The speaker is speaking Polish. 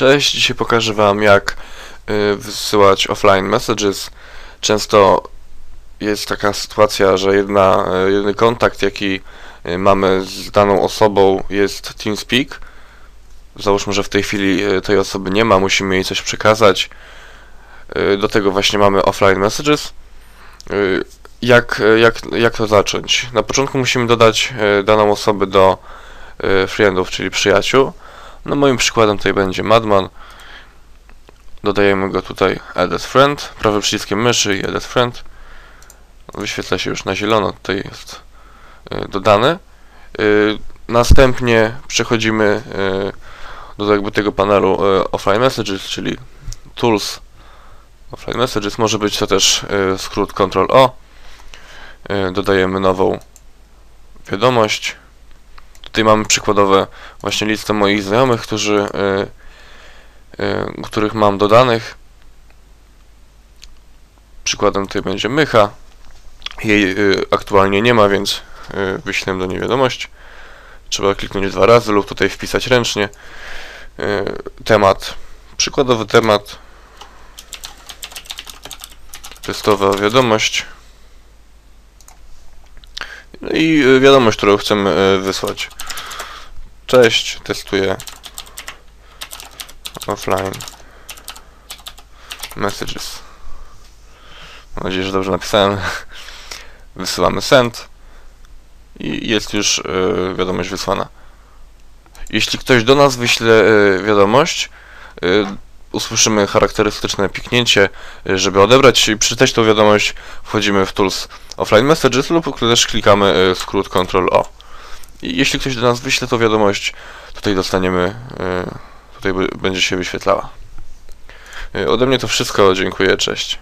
Cześć, dzisiaj pokażę Wam jak y, wysyłać offline messages. Często jest taka sytuacja, że jedna, y, jedyny kontakt jaki y, mamy z daną osobą jest TeamSpeak. Załóżmy, że w tej chwili tej osoby nie ma, musimy jej coś przekazać. Do tego właśnie mamy offline messages. Jak, jak, jak to zacząć? Na początku musimy dodać daną osobę do friendów, czyli przyjaciół. No moim przykładem tutaj będzie Madman. Dodajemy go tutaj as Friend, prawym przyciskiem myszy i as Friend. Wyświetla się już na zielono, tutaj jest y, dodany. Y, Następnie przechodzimy y, do jakby tego panelu Offline Messages, czyli Tools Offline Messages. Może być to też skrót Ctrl O. Dodajemy nową wiadomość. Tutaj mamy przykładowe właśnie listę moich znajomych, którzy, y, y, których mam dodanych. Przykładem tutaj będzie Mycha. Jej y, aktualnie nie ma, więc wyślę do niej wiadomość. Trzeba kliknąć dwa razy lub tutaj wpisać ręcznie. Temat, przykładowy temat. Testowa wiadomość. No i y, wiadomość, którą chcemy y, wysłać. Cześć, testuję offline messages. Mam nadzieję, że dobrze napisałem. Wysyłamy send i jest już y, wiadomość wysłana. Jeśli ktoś do nas wyśle wiadomość, usłyszymy charakterystyczne piknięcie, żeby odebrać i przeczytać tą wiadomość, wchodzimy w Tools Offline Messages lub też klikamy y, skrót Ctrl O. I jeśli ktoś do nas wyśle tą wiadomość, tutaj dostaniemy, y, tutaj będzie się wyświetlała. Y, Ode mnie to wszystko, dziękuję, cześć.